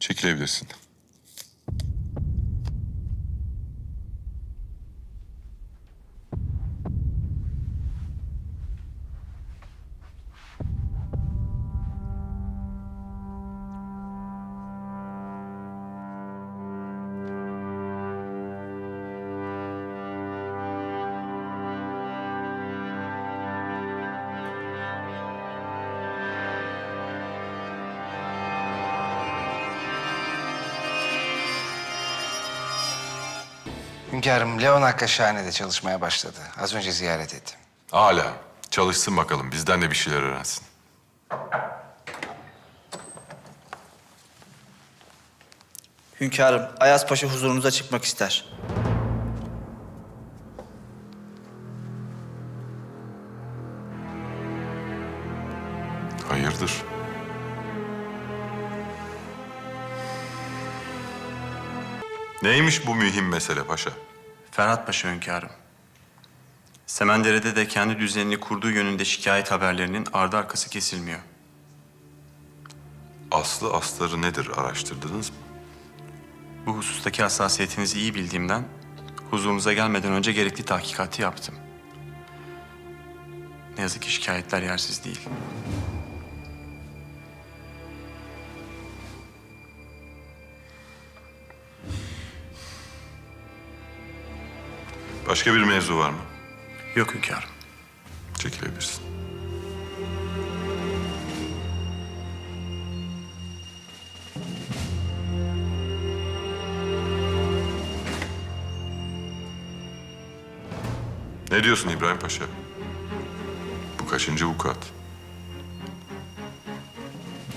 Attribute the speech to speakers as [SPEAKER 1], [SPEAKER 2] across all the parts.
[SPEAKER 1] Çekilebilirsin.
[SPEAKER 2] Hünkârım Leon Hakkaşhane'de çalışmaya başladı. Az önce ziyaret ettim.
[SPEAKER 1] Hala. Çalışsın bakalım. Bizden de bir şeyler öğrensin.
[SPEAKER 3] Hünkârım, Ayaz Paşa huzurunuza çıkmak ister.
[SPEAKER 1] Hayırdır? Neymiş bu mühim mesele paşa?
[SPEAKER 4] Ferhat Paşa hünkârım. Semendere'de de kendi düzenini kurduğu yönünde şikayet haberlerinin ardı arkası kesilmiyor.
[SPEAKER 1] Aslı astarı nedir araştırdınız mı?
[SPEAKER 4] Bu husustaki hassasiyetinizi iyi bildiğimden huzurunuza gelmeden önce gerekli tahkikatı yaptım. Ne yazık ki şikayetler yersiz değil.
[SPEAKER 1] Başka bir mevzu var mı?
[SPEAKER 4] Yok hünkârım.
[SPEAKER 1] Çekilebilirsin. Ne diyorsun İbrahim Paşa? Bu kaçıncı vukuat?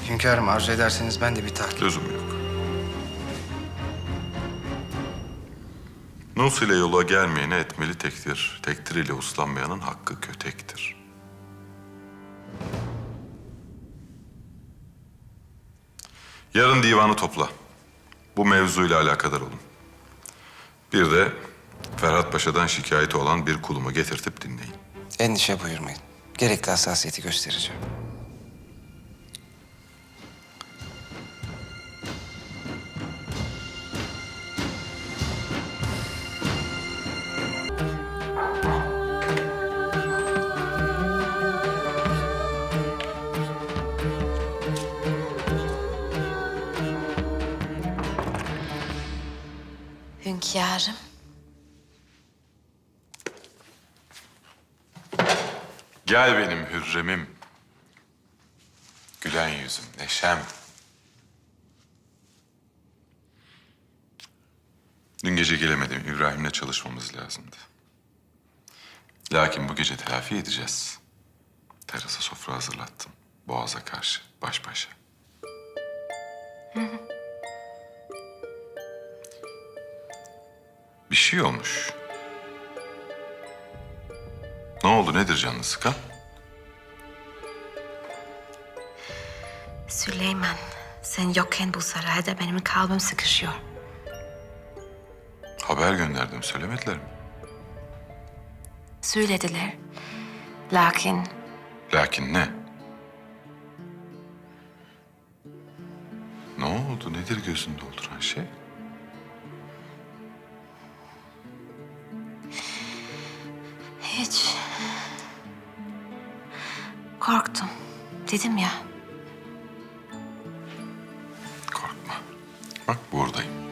[SPEAKER 2] Hünkârım arzu ederseniz ben de bir tahkik...
[SPEAKER 1] Lüzum yok. Nus ile yola gelmeyene etmeli tektir. Tektir ile uslanmayanın hakkı kötektir. Yarın divanı topla. Bu mevzuyla alakadar olun. Bir de Ferhat Paşa'dan şikayeti olan bir kulumu getirtip dinleyin.
[SPEAKER 2] Endişe buyurmayın. Gerekli hassasiyeti göstereceğim.
[SPEAKER 5] Hünkârım.
[SPEAKER 1] Gel benim hürremim. Gülen yüzüm, neşem. Dün gece gelemedim. İbrahim'le çalışmamız lazımdı. Lakin bu gece telafi edeceğiz. Terasa sofra hazırlattım. Boğaza karşı, baş başa. Bir şey olmuş. Ne oldu, nedir canını sıkan?
[SPEAKER 5] Süleyman, sen yokken bu sarayda benim kalbim sıkışıyor.
[SPEAKER 1] Haber gönderdim, söylemediler mi?
[SPEAKER 5] Söylediler. Lakin
[SPEAKER 1] Lakin ne? Ne oldu? Nedir gözünü dolduran şey?
[SPEAKER 5] Hiç... Korktum. Dedim ya.
[SPEAKER 1] Korkma. Bak buradayım.